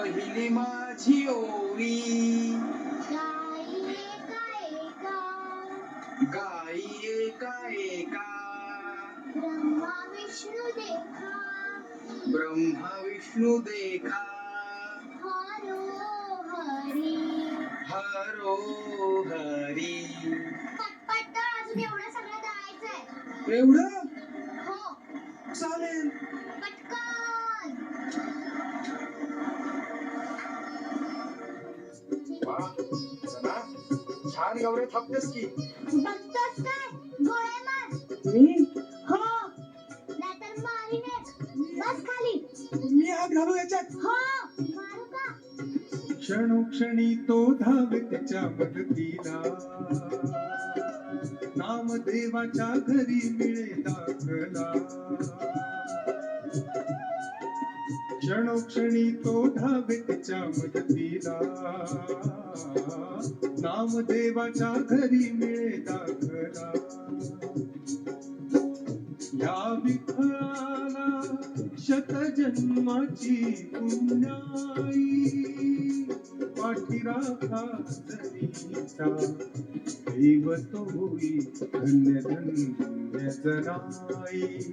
पहिली माझी ओळी. गाई एका एका ब्रह्मा विष्णू देखा. ब्रह्मा विष्णू देखा. हरो हरी. हरो हरी. पटपट तर अजून एवढं सगळं एवढं? हो. चालेल. पटकन. छान गौरे थापतेस की. बघतोस काय? गोळे मार. मी? हो. नाहीतर मारीनच बस खाली. मी हात घालू याच्यात? हो. मारू का? क्षणोक्षणी तो धावे त्याच्या मदतीला. नामदेवाच्या घरी मिळे दाखला. क्षणोक्षणी तो धावे मदतीला. नामदेवाच्या घरी मिळे दाखला. या विफळाला शतजन्माची पुण्याई. पाठीराखा जरीचा दैवत होई धन्य धन्य जराई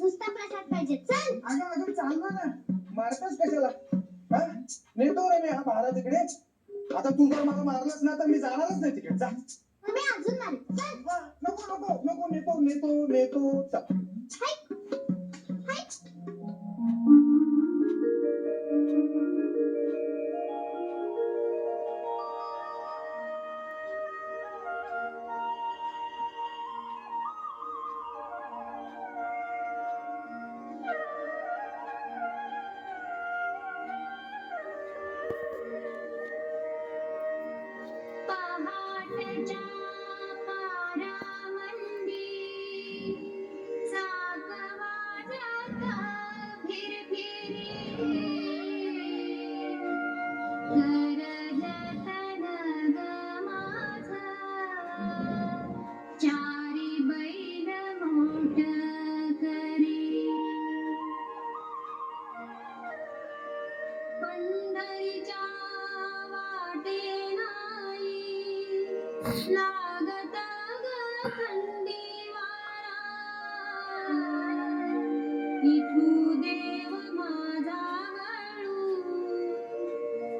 नुसता प्रसाद पाहिजे. चल. अगं अगं चाललं ना. मारताच कशाला? हा? नेतो रे मी. हा भाडा तिकडे. आता तू जर मला मारलंस ना तर मी जाणारच नाही तिकडे. जा. मग मी अजून मारेन. चल. नको नको नको. नेतो नेतो नेतो. चल. हाय हाय.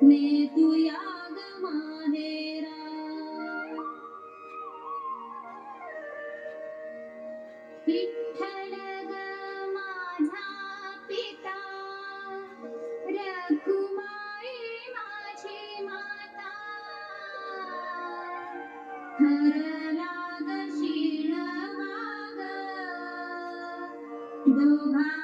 ने तू याग माहेरा विठ्ठल ग माझा पिता रखुमाई माझी माता। हरला ग शीळ माग दोघांना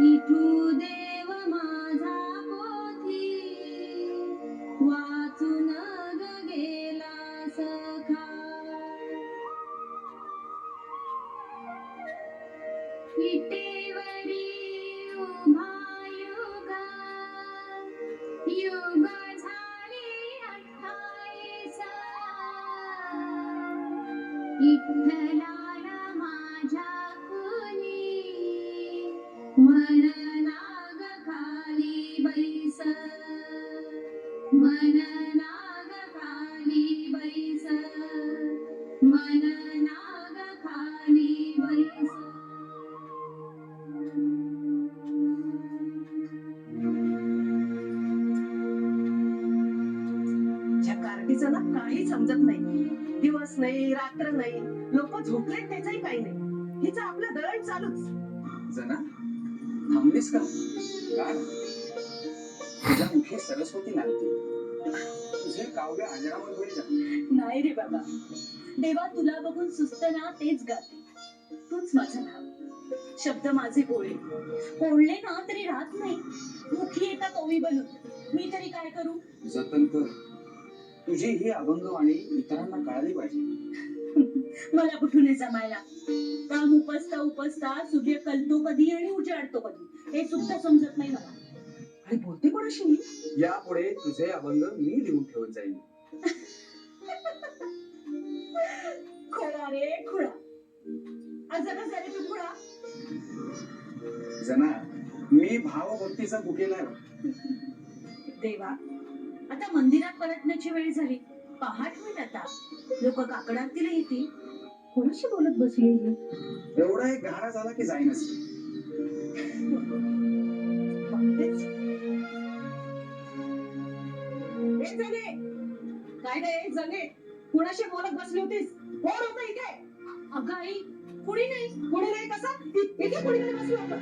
इथू देव माझा पोथी. वाचून ग गेला सखा. विटेवरी उभा युग. युग झाले अठ्ठावीस. विठ्ठलाला माझ्या कार्टीचं ना काही समजत नाही. दिवस नाही रात्र नाही. लोक झोपलेत त्याचंही काही नाही. हिचं आपलं दळण चालूच. जना थांबलीस का? तुझ्या मुखी सरस्वती नांदते तुझे काव्य अजरामर होईल नाही रे बाबा. देवा तुला बघून सुस्त ना तेच गाते. तूच माझं नाव. शब्द माझे बोळे बोलले ना तरी राहत नाही. मुखी येतात ओवी बनून. मी तरी काय करू? जतन कर. तुझी ही अभंगवाणी इतरांना कळाली पाहिजे. मला कुठून जमायला. काम उपसता उपसता सूर्य कलतो कधी आणि उजाडतो कधी. हे सुद्धा समजत नाही मला. आणि बोलते कोणाशी? मी? यापुढे तुझे अभंग मी लिहून ठेवत जाईल खोळा रे खुळा. आज कसा रे तू खुळा? जना मी भावभक्तीचा बुके नाही देवा आता मंदिरात परतण्याची वेळ झाली. पहाट होईल आता. लोक काकड आरतीला येतील. कोणाशी बोलत बसली? एवढा एक घारा झाला की जाईनच. ए जगे! काय रे जगे? कुणाशी बोलत बसली होतीस? कोण होतं इथे? अगं आई कुणी नाही? कुणी नाही? कसं? इथे कुणीतरी बसलं होतं.